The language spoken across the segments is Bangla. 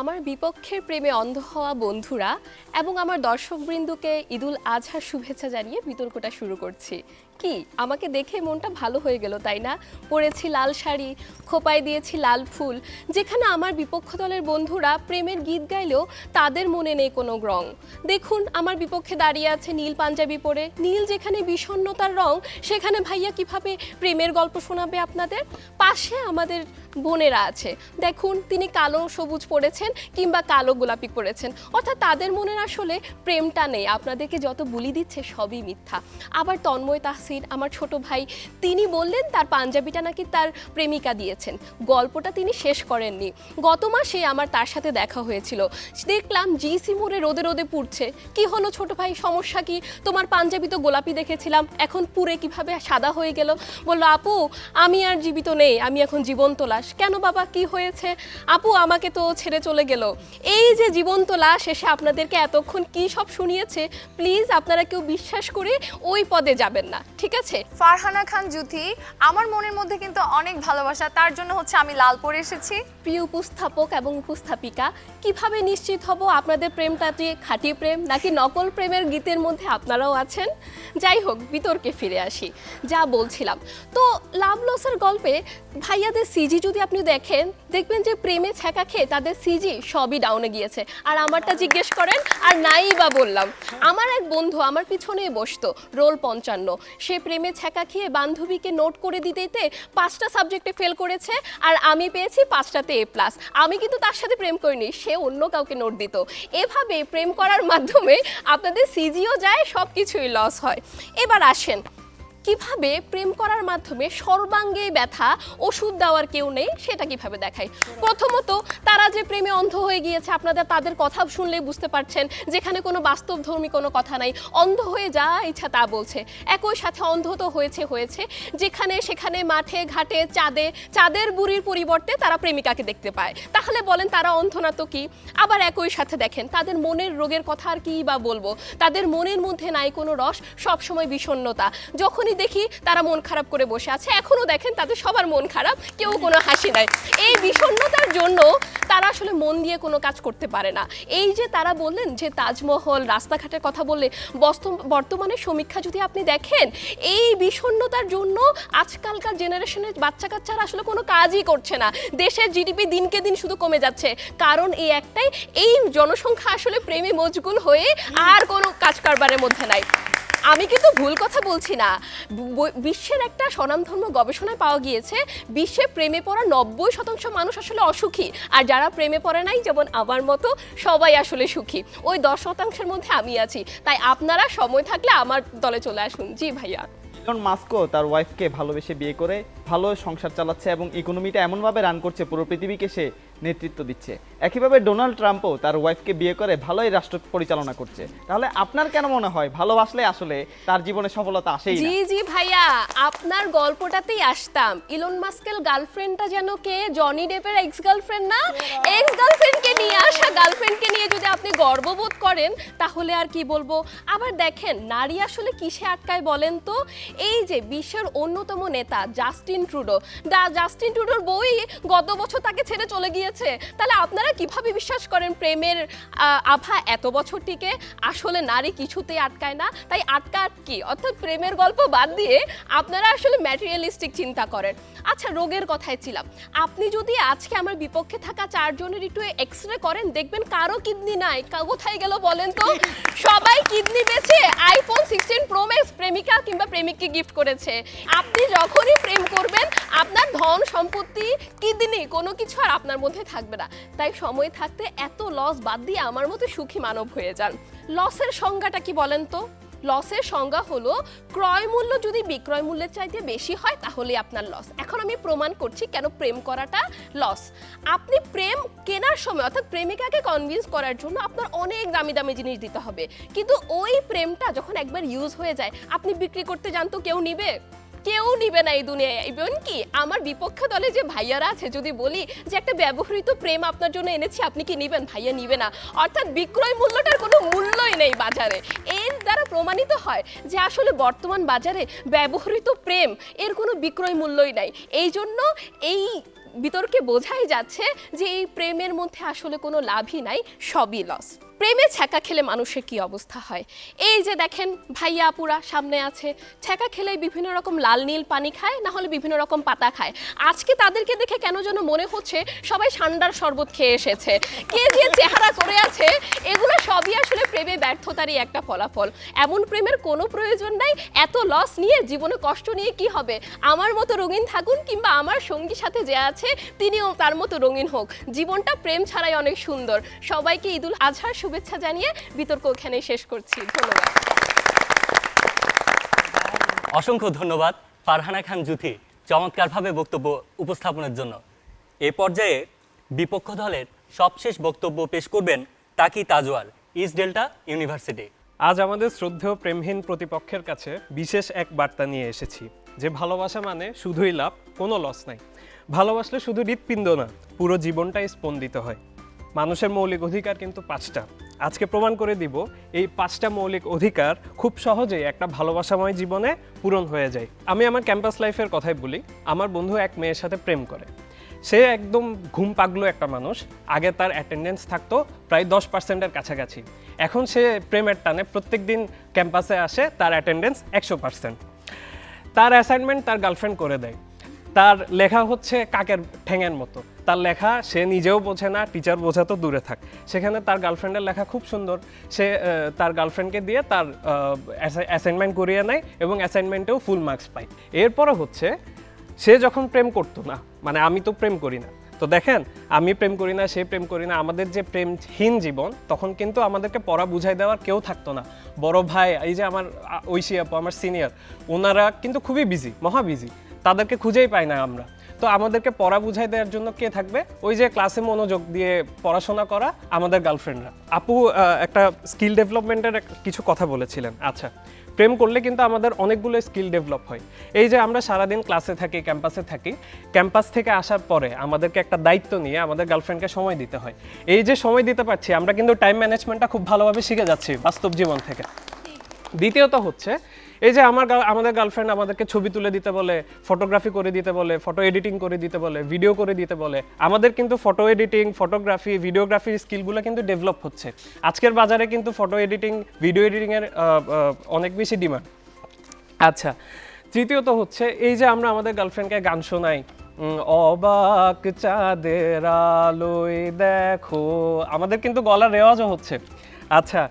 আমার বিপক্ষের প্রেমে অন্ধ হওয়া বন্ধুরা এবং আমার দর্শকবৃন্দকে ঈদুল আজহার শুভেচ্ছা জানিয়ে বিতর্কটা শুরু করছি। কি? আমাকে দেখে মনটা ভালো হয়ে গেল, তাই না? পরেছি লাল শাড়ি, খোপায় দিয়েছি লাল ফুল। যেখানে আমার বিপক্ষ দলের বন্ধুরা প্রেমের গীত গাইলেও তাদের মনে নেই কোনো রং। দেখুন, আমার বিপক্ষে দাঁড়িয়ে আছে নীল পাঞ্জাবি পরে। নীল যেখানে বিষণ্ণতার রং, সেখানে ভাইয়া কীভাবে প্রেমের গল্প শোনাবে আপনাদের? পাশে আমাদের বোনেরা আছে। দেখুন, তিনি কালো সবুজ পড়েছেন কিংবা কালো গোলাপি পড়েছেন অর্থাৎ তাদের মনের আসলে প্রেমটা নেই। আপনাদেরকে যত বুলি দিচ্ছে সবই মিথ্যা। আবার তন্ময় তাহসিন আমার ছোট ভাই। তিনি বললেন, তার পাঞ্জাবিটা নাকি তার প্রেমিকা দিয়েছেন। গল্পটা তিনি শেষ করেননি। গত মাসে আমার তার সাথে দেখা হয়েছিল। দেখলাম জিসি মোড়ে রোদে রোদে পুড়ছে। কি হলো ছোট ভাই, সমস্যা কি? তোমার পাঞ্জাবি তো গোলাপি দেখেছিলাম। এখন পুরে কীভাবে সাদা হয়ে গেল? বলল, আপু, আমি আর জীবিত নেই। আমি এখন জীবন্ত লাশ। কেন বাবা, কি হয়েছে? আপু, আমাকে তো ছেড়ে চলে গেল। এই যে জীবন্ত লাশ, এসে আপনাদেরকে এতক্ষণ কি সব শুনিয়েছে? প্লিজ, আপনারা কেউ বিশ্বাস করে ওই পদে যাবেন না। ঠিক আছে? ফারহানা খান জুথি আমার মনের মধ্যে কিন্তু অনেক ভালোবাসা। তার জন্য হচ্ছে আমি লাল পরে এসেছি। প্রিয় উপস্থাপক এবং উপস্থাপিকা কীভাবে নিশ্চিত হব আপনাদের প্রেমটা যে খাঁটি প্রেম নাকি নকল প্রেমের গীতের মধ্যে আপনারাও আছেন? যাই হোক বিতর্কে ফিরে আসি যা বলছিলাম। তো লাভ লসের গল্পে ভাইয়াদের সিজি যদি আপনি দেখেন দেখবেন যে প্রেমে ছ্যাঁকা খেয়ে তাদের সিজি সবই ডাউনে গিয়েছে। আর আমারটা জিজ্ঞেস করেন আর নাই বা বললাম। আমার এক বন্ধু আমার পিছনেই বসতো রোল পঞ্চান্ন। সে প্রেমে ছ্যাঁকা খেয়ে বান্ধবীকে নোট করে দিতে দিতে পাঁচটা সাবজেক্টে ফেল করেছে আর আমি পেয়েছি পাঁচটাতে এ প্লাস আমি কিন্তু তার সাথে প্রেম করিনি, সে অন্য কাউকে নোট দিত। এভাবে প্রেম করার মাধ্যমে আপনাদের সিজিও যায় সব কিছুই লস হয়। এবার আসেন। কীভাবে প্রেম করার মাধ্যমে সর্বাঙ্গে ব্যথা, ওষুধ দেওয়ার কেউ নেই, সেটা কীভাবে দেখায়? প্রথমত, তারা যে প্রেমে অন্ধ হয়ে গিয়েছে, আপনাদের তাদের কথা শুনলেই বুঝতে পারছেন, যেখানে কোনো বাস্তবধর্মী কোনো কথা নাই। অন্ধ হয়ে যা ইচ্ছা তা বলছে। একই সাথে অন্ধ তো হয়েছে হয়েছে। যেখানে, সেখানে, মাঠে, ঘাটে, চাঁদে, চাঁদের বুড়ির পরিবর্তে তারা প্রেমিকাকে দেখতে পায়। তাহলে বলেন, তারা অন্ধ না তো কি? আবার একই সাথে দেখেন, তাদের মনের রোগের কথা আর কি বা বলব? তাদের মনের মধ্যে নাই কোনো রস, সবসময় বিষণ্ণতা। যখনই দেখি তারা মন খারাপ করে বসে আছে। এখনও দেখেন তাদের সবার মন খারাপ, কেউ কোনো হাসি নাই। এই বিষণ্ণতার জন্য তারা আসলে মন দিয়ে কোনো কাজ করতে পারে না। এই যে তারা বললেন যে তাজমহল, রাস্তাঘাটের কথা বললে বর্তমানে সমীক্ষা যদি আপনি দেখেন, এই বিষণ্ণতার জন্য আজকালকার জেনারেশনের বাচ্চা কাচ্চারা আসলে কোনো কাজই করছে না। দেশের জিডিপি দিনকে দিন শুধু কমে যাচ্ছে। কারণ এই একটাই, এই জনসংখ্যা আসলে প্রেমে মজগুল হয়ে আর কোনো কাজ কারবারের মধ্যে নাই। আমি কিন্তু ভুল কথা বলছি না। বিশ্বের একটা স্বনামধর্ম গবেষণায় পাওয়া গিয়েছে, বিশ্বে প্রেমে পড়া নব্বই শতাংশ মানুষ আসলে অসুখী, আর যারা প্রেমে পড়ে নাই, যেমন আমার মতো, সবাই আসলে সুখী। ওই দশ শতাংশের মধ্যে আমি আছি। তাই আপনারা সময় থাকলে আমার দলে চলে আসুন। জি, ভাইয়া। ইলন মাস্কও তার ওয়াইফকে ভালোবেসে বিয়ে করে ভালো সংসার চালাচ্ছে এবং ইকোনমিটা এমনভাবে রান করছে, পুরো পৃথিবীকে সে নেতৃত্ব দিচ্ছে। একইভাবে ডোনাল্ড ট্রাম্পও তার ওয়াইফকে বিয়ে করে ভালোই রাষ্ট্র পরিচালনা করছে। তাহলে আপনার কেন মনে হয়? ভালোবাসলে আসলে তার জীবনে সফলতা আসেই জি জি, ভাইয়া, আপনার গল্পটাতেই আসতাম। ইলন মাস্কের গার্লফ্রেন্ডটা যেন কে? জনি ডেপের এক্স গার্লফ্রেন্ড না? এক্স গার্লফ্রেন্ডকে নিয়ে আসা গার্লফ্রেন্ডকে নিয়ে যদি আপনি গর্ববোধ করেন, তাহলে আর কি বলব? আবার দেখেন, নারী আসলে কিসে আটকায় বলেন তো? এই যে বিশ্বের অন্যতম নেতা, জাস্টিন ট্রুডো। জাস্টিন ট্রুডোর বই গত বছর তাকে ছেড়ে চলে গিয়েছে তাহলে আপনারা কীভাবে বিশ্বাস করেন প্রেমের আভা এত বছর টিকে আসলে নারী কিছুতেই আটকায় না। তাই আটকা কি? অর্থাৎ প্রেমের গল্প বাদ দিয়ে আপনারা আসলে ম্যাটেরিয়ালিস্টিক চিন্তা করেন। আচ্ছা রোগের কথায় ছিলাম। আপনি যদি আজকে আমার বিপক্ষে থাকা চারজনের একটু এক্স রে করেন, দেখবেন কারও কিডনি নাই। কোথায় গেল বলেন তো? সবাই কিডনি বেছে আইফোন সিক্সটিন প্রো ম্যাক্স প্রেমিকা কিংবা প্রেমিককে গিফট করেছে। আপনি যখনই প্রেম করবেন আপনার ধন সম্পত্তি, কিডনি, কোনো কিছু আর আপনার মধ্যে থাকবে না। তাই সময় থাকতে এত লস বাদ দিয়ে আমার মতো সুখী মানব হয়ে যান। লসের সংজ্ঞাটা কি বলেন তো? লসের সংজ্ঞা হলো, ক্রয় মূল্য যদি বিক্রয় মূল্যের চাইতে বেশি হয়, তাহলে আপনার লস এখন আমি প্রমাণ করছি কেন প্রেম করাটা লস আপনি প্রেম কেনার সময়, অর্থাৎ প্রেমিকাকে কনভিন্স করার জন্য আপনার অনেক দামি দামি জিনিস দিতে হবে। কিন্তু ওই প্রেমটা যখন একবার ইউজ হয়ে যায়, আপনি বিক্রি করতে জানতো কেউ নিবে? কেউ নিবে না এই দুনিয়ায়। ইভেন কি? আমার বিপক্ষ দলে যে ভাইয়ারা আছে, যদি বলি যে একটা ব্যবহৃত প্রেম আপনার জন্য এনেছি, আপনি কি নিবেন? ভাইয়া নিবে না। অর্থাৎ বিক্রয় মূল্যটার কোনো মূল্যই নেই বাজারে। এর দ্বারা প্রমাণিত হয় যে আসলে বর্তমান বাজারে ব্যবহৃত প্রেম এর কোনো বিক্রয় মূল্যই নাই। এই জন্য এই বিতর্কে বোঝাই যাচ্ছে যে এই প্রেমের মধ্যে আসলে কোনো লাভই নাই, সবই লস প্রেমে ছ্যাঁকা খেলে মানুষের কি অবস্থা হয়? এই যে দেখেন, ভাইয়া আপুরা সামনে আছে, ছ্যাঁকা খেলে বিভিন্ন রকম লাল নীল পানি খায়, না হলে বিভিন্ন রকম পাতা খায়। আজকে তাদেরকে দেখে কেন যেন মনে হচ্ছে সবাই ঠান্ডার শরবত খেয়ে এসেছে। কে যে চেহারা করে আছে, এগুলো সবই আসলে প্রেমে ব্যর্থতারই একটা ফলাফল। এমন প্রেমের কোনো প্রয়োজন নাই, এত লস নিয়ে জীবনে কষ্ট নিয়ে কি হবে? আমার মতো রঙিন থাকুন কিংবা আমার সঙ্গী সাথে যে আছে, তিনিও তার মতো রঙিন হোক। জীবনটা প্রেম ছাড়াই অনেক সুন্দর। সবাইকে ঈদুল আজহার শুভেচ্ছা জানিয়ে বিতর্ক এখানেই শেষ করছি। ধন্যবাদ। অসংখ্য ধন্যবাদ ফারহানা খান জুথি চমৎকারভাবে বক্তব্য উপস্থাপনের জন্য। এ পর্যায়ে বিপক্ষ দলের সবশেষ বক্তব্য পেশ করবেন Taki Tajwal East Delta University. আজ আমাদের শ্রদ্ধেয় প্রেমহীন প্রতিপক্ষের কাছে বিশেষ এক বার্তা নিয়ে এসেছি যে ভালোবাসা মানে শুধুই লাভ কোনো লস নাই। ভালোবাসলে শুধু হৃৎপিণ্ড না পুরো জীবনটাই স্পন্দিত হয়। মানুষের মৌলিক অধিকার কিন্তু পাঁচটা। আজকে প্রমাণ করে দিব, এই পাঁচটা মৌলিক অধিকার খুব সহজেই একটা ভালোবাসাময় জীবনে পূরণ হয়ে যায়। আমি আমার ক্যাম্পাস লাইফের কথাই বলি, আমার বন্ধু এক মেয়ের সাথে প্রেম করে। সে একদম ঘুম পাগলো একটা মানুষ, আগে তার অ্যাটেন্ডেন্স থাকতো প্রায় দশ পার্সেন্টের কাছাকাছি। এখন সে প্রেমের টানে প্রত্যেক দিন ক্যাম্পাসে আসে, তার অ্যাটেন্ডেন্স একশো পার্সেন্ট তার অ্যাসাইনমেন্ট তার গার্লফ্রেন্ড করে দেয়। তার লেখা হচ্ছে কাকের ঠ্যাঙের মতো। তার লেখা সে নিজেও বোঝে না টিচার বোঝা তো দূরে থাক। সেখানে তার গার্লফ্রেন্ডের লেখা খুব সুন্দর। সে তার গার্লফ্রেন্ডকে দিয়ে তার অ্যাসাইনমেন্ট করিয়ে নেয় এবং অ্যাসাইনমেন্টেও ফুল মার্কস পায়। এরপরে হচ্ছে, সে যখন প্রেম করতো না মানে আমি তো প্রেম করি না। তো দেখেন, আমি প্রেম করি না, সে প্রেম করি না, আমাদের যে প্রেমহীন জীবন, তখন কিন্তু আমাদেরকে পড়া বুঝাই দেওয়ার কেউ থাকতো না। বড় ভাই, এই যে আমার ঐশী আপু, আমার সিনিয়র ওনারা কিন্তু খুবই বিজি মহা বিজি তাদেরকে খুঁজেই পাই না আমরা। তো আমাদেরকে পড়া বুঝাই দেওয়ার জন্য কে থাকবে? ওই যে ক্লাসে মনোযোগ দিয়ে পড়াশোনা করা আমাদের গার্লফ্রেন্ডরা আপু একটা স্কিল ডেভেলপমেন্টের কিছু কথা বলেছিলেন। আচ্ছা প্রেম করলে কিন্তু আমাদের অনেকগুলো স্কিল ডেভেলপ হয়। এই যে আমরা সারাদিন ক্লাসে থাকি ক্যাম্পাসে থাকি ক্যাম্পাস থেকে আসার পরে আমাদেরকে একটা দায়িত্ব নিয়ে আমাদের গার্লফ্রেন্ডকে সময় দিতে হয়। এই যে সময় দিতে পারছি, আমরা কিন্তু টাইম ম্যানেজমেন্টটা খুব ভালোভাবে শিখে যাচ্ছি বাস্তব জীবন থেকে। দ্বিতীয়ত হচ্ছে, এই যে আমার আমাদের গার্লফ্রেন্ড আমাদেরকে ছবি তুলে দিতে বলে ফটোগ্রাফি করে দিতে বলে ফটো এডিটিং করে দিতে বলে ভিডিও করে দিতে বলে, আমাদের কিন্তু ফটো এডিটিং ফটোগ্রাফি ভিডিওগ্রাফির স্কিলগুলো কিন্তু ডেভেলপ হচ্ছে। আজকের বাজারে কিন্তু ফটো এডিটিং ভিডিও এডিটিংয়ের অনেক বেশি ডিমান্ড আচ্ছা তৃতীয়ত হচ্ছে, এই যে আমরা আমাদের গার্লফ্রেন্ডকে গান শোনাই অবাক চাঁদের আলোয় দেখো, আমাদের কিন্তু গলার রেওয়াজও হচ্ছে। আচ্ছা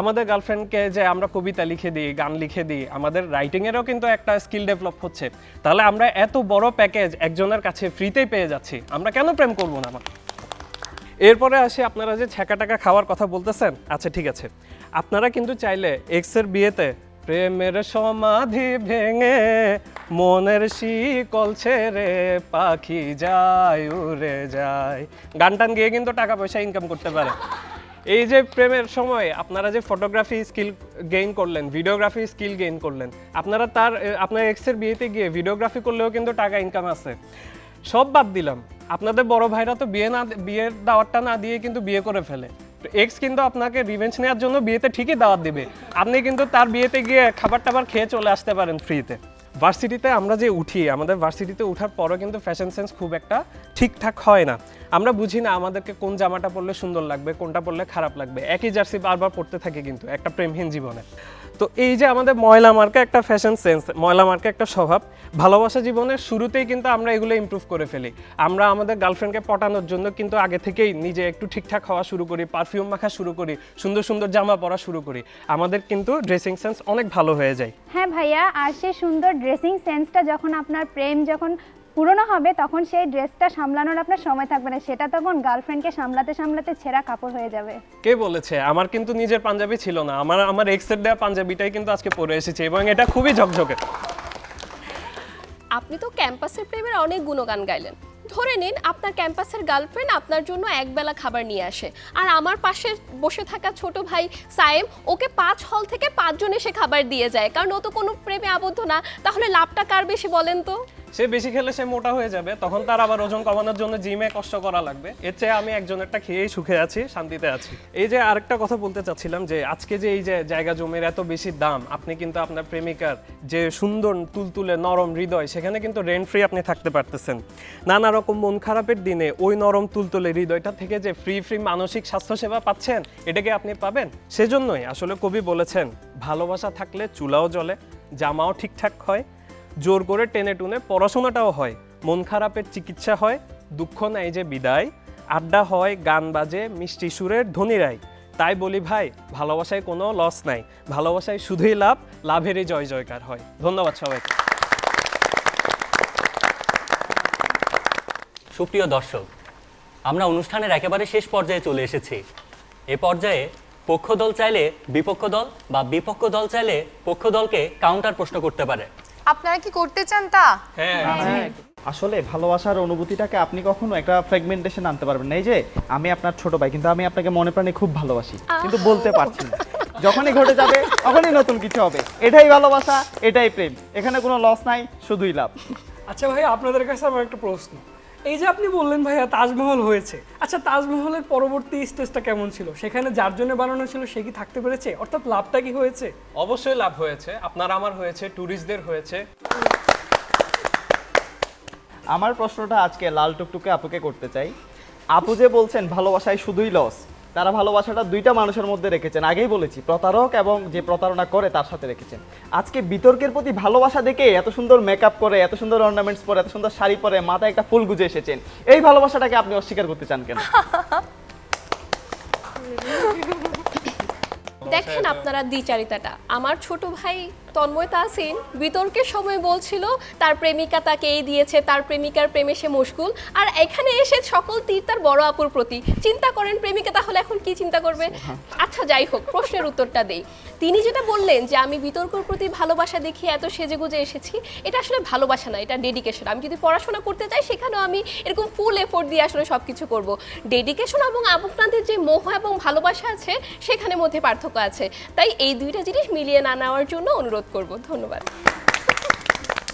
আমাদের গার্লফ্রেন্ডকে যে আমরা কবিতা লিখে দিই, গান লিখে দিই, আমাদের রাইটিংয়েরও কিন্তু একটা স্কিল ডেভেলপ হচ্ছে। তাহলে আমরা এত বড় প্যাকেজ একজনের কাছে ফ্রিতেই পেয়ে যাচ্ছি, আমরা কেন প্রেম করব না আমার এরপরে আসি আপনারা যে ছ্যাঁকা টাকা খাওয়ার কথা বলতেছেন আচ্ছা ঠিক আছে। আপনারা কিন্তু চাইলে এক্সের বিয়েতে প্রেমের সমাধি ভেঙে মনের শিকল ছেড়ে পাখি যায়, উড়ে যায়। গান টান গিয়ে কিন্তু টাকা পয়সা ইনকাম করতে পারে। এই যে প্রেমের সময় আপনারা যে ফটোগ্রাফি স্কিল গেইন করলেন ভিডিওগ্রাফি স্কিল গেইন করলেন, আপনারা তার আপনার এক্সের বিয়েতে গিয়ে ভিডিওগ্রাফি করলেও কিন্তু টাকা ইনকাম আছে। সব বাদ দিলাম। আপনাদের বড় ভাইরা তো বিয়ে না, বিয়ের দাওয়াতটা না দিয়ে কিন্তু বিয়ে করে ফেলে। এক্স কিন্তু আপনাকে রিভেঞ্জ নেওয়ার জন্য বিয়েতে ঠিকই দাওয়াত দিবে। আপনি কিন্তু তার বিয়েতে গিয়ে খাবার টাবার খেয়ে চলে আসতে পারেন ফ্রিতে ভার্সিটিতে আমরা যে উঠি, আমাদের ভার্সিটিতে উঠার পরও কিন্তু ফ্যাশন সেন্স খুব একটা ঠিকঠাক হয় না। আমরা বুঝি না আমাদেরকে কোন জামাটা পরলে সুন্দর লাগবে, কোনটা পরলে খারাপ লাগবে। একই জার্সি বারবার পরতে থাকে কিন্তু, একটা প্রেমহীন জীবনে। তো এই যে আমাদের ময়লা মার্কা একটা ফ্যাশন সেন্স ময়লা মার্কা একটা স্বভাব, ভালোবাসা জীবনের শুরুতেই কিন্তু আমরা এগুলো ইমপ্রুভ করে ফেলি। আমরা আমাদের গার্লফ্রেন্ডকে পটানোর জন্য কিন্তু আগে থেকেই নিজে একটু ঠিকঠাক হওয়া শুরু করি পারফিউম মাখা শুরু করি, সুন্দর সুন্দর জামা পরা শুরু করি। আমাদের কিন্তু ড্রেসিং সেন্স অনেক ভালো হয়ে যায়। হ্যাঁ ভাইয়া, আর সেই সুন্দর ড্রেসিং সেন্সটা যখন আপনার প্রেম যখন পুরনো হবে তখন সেই ড্রেসটা সামলানোর আপনার সময় থাকবে না। সেটা তখন গার্লফ্রেন্ডকে সামলাতে সামলাতে ছেঁড়া কাপড় হয়ে যাবে। কে বলেছে? আমার কিন্তু নিজের পাঞ্জাবি ছিল না। আমার আমার এক্সের দেওয়া পাঞ্জাবিটাই কিন্তু আজকে পরে এসেছে এবং এটা খুবই ঝকঝকে। আপনি তো ক্যাম্পাসের প্রেমের অনেক গুণগান গাইলেন। ধরে নিন আপনার ক্যাম্পাসের গার্লফ্রেন্ড আপনার জন্য একবেলা খাবার নিয়ে আসে। আর আমার পাশে বসে থাকা ছোট ভাই সায়েম ওকে পাঁচ হল থেকে পাঁচজন এসে খাবার দিয়ে যায়। কারণ ও তো কোনো প্রেমে আবদ্ধ না। তাহলে লাভটা কার বেশি বলেন তো? সে বেশি খেলে সে মোটা হয়ে যাবে, তখন তার আবার ওজন কমানোর জন্য জিমে কষ্ট করা লাগবে। এর চেয়ে আমি একজনেরটা খেয়েই সুখে আছি, শান্তিতে আছি। এই যে আরেকটা কথা বলতে চাচ্ছিলাম যে, আজকে যে এই যে জায়গা জমির এত বেশি দাম, আপনি কিন্তু আপনার প্রেমিকার যে সুন্দর, তুলতুলে, নরম হৃদয়, সেখানে কিন্তু রেন্ট ফ্রি আপনি থাকতে পারতেছেন। নানা রকম মন খারাপের দিনে ওই নরম, তুলতুলে হৃদয়টা থেকে যে ফ্রি ফ্রি মানসিক স্বাস্থ্যসেবা পাচ্ছেন এটাকে আপনি পাবেন? সেজন্যই আসলে কবি বলেছেন, ভালোবাসা থাকলে চুলাও জ্বলে, জামাও ঠিকঠাক হয় জোর করে টেনে টুনে পড়াশোনাটাও হয়। মন খারাপের চিকিৎসা হয়, দুঃখ নাই যে বিদায়। আড্ডা হয়, গান বাজে, মিষ্টি সুরের ধনীরাই তাই বলি ভাই, ভালোবাসায় কোনো লস নাই। ভালোবাসায় শুধুই লাভ, লাভেরই জয় জয়কার হয়। ধন্যবাদ সবাইকে। সুপ্রিয় দর্শক, আমরা অনুষ্ঠানের একেবারে শেষ পর্যায়ে চলে এসেছি। এ পর্যায়ে পক্ষ দল চাইলে বিপক্ষ দল বা বিপক্ষ দল চাইলে পক্ষ দলকে কাউন্টার প্রশ্ন করতে পারে। আপনারা কি করতে চান তা? হ্যাঁ। আসলে ভালোবাসার অনুভূতিটাকে আপনি কখনো একটা ফ্র্যাগমেন্টেশন আনতে পারবেন না। এই যে আমি আপনার ছোট ভাই কিন্তু আমি আপনাকে মনে প্রাণে খুব ভালোবাসি। কিন্তু বলতে পারছি না। যখনই ঘটে যাবে তখনই নতুন কিছু হবে। এটাই ভালোবাসা এটাই প্রেম। এখানে কোনো লস নাই শুধুই লাভ। আচ্ছা ভাই আপনাদের কাছে আমার একটা প্রশ্ন। এই যে আপনি বললেন ভাইয়া তাজমহল হয়েছে। আচ্ছা তাজমহলের পরবর্তী স্টেজটা কেমন ছিল? সেখানে যার জন্য বানানো ছিল সে কি থাকতে পেরেছে? অর্থাৎ লাভটা কি হয়েছে? অবশ্যই লাভ হয়েছে। আপনার আমার হয়েছে ট্যুরিস্টদের হয়েছে। আমার প্রশ্নটা আজকে লাল টুকটুকে আপুকে করতে চাই। আপু যে বলছেন ভালোবাসায় শুধুই লস তারা ভালোবাসাটা দুইটা মানুষের মধ্যে রেখেছেন। আগেই বলেছি, প্রতারক এবং যে প্রতারণা করে তার সাথে রেখেছেন। আজকে বিতর্কের প্রতি ভালোবাসা দেখে এত সুন্দর মেকআপ করে, এত সুন্দর অর্নামেন্টস পরে, এত সুন্দর শাড়ি পরে মাথায় একটা ফুল গুজে এসেছেন। এই ভালোবাসাটাকে আপনি অস্বীকার করতে চান কেন? দেখেন আপনারা দ্বিচারিতাটা। আমার ছোট ভাই তন্ময় তাহসিন বিতর্কের সময় বলছিল তার প্রেমিকা তাকে এই দিয়েছে তার প্রেমিকার প্রেমে সে মুশকুল আর এখানে এসে সকল তীর তার বড় আপুর প্রতি। চিন্তা করেন প্রেমিকা তাহলে এখন কি চিন্তা করবে? আচ্ছা যাই হোক প্রশ্নের উত্তরটা দেই। তিনি যেটা বললেন যে আমি বিতর্কের প্রতি ভালোবাসা দেখিয়ে এত সেজেগুজে এসেছি এটা আসলে ভালোবাসা না এটা ডেডিকেশন আমি যদি পড়াশোনা করতে চাই সেখানেও আমি এরকম ফুল এফোর্ট দিয়ে আসলে সব কিছু করব। ডেডিকেশন এবং আপনাদের যে মোহ এবং ভালোবাসা আছে সেখানে মধ্যে পার্থক্য আছে। তাই এই দুইটা জিনিস মিলিয়ে না নেওয়ার জন্য অনুরোধ করব ধন্যবাদ।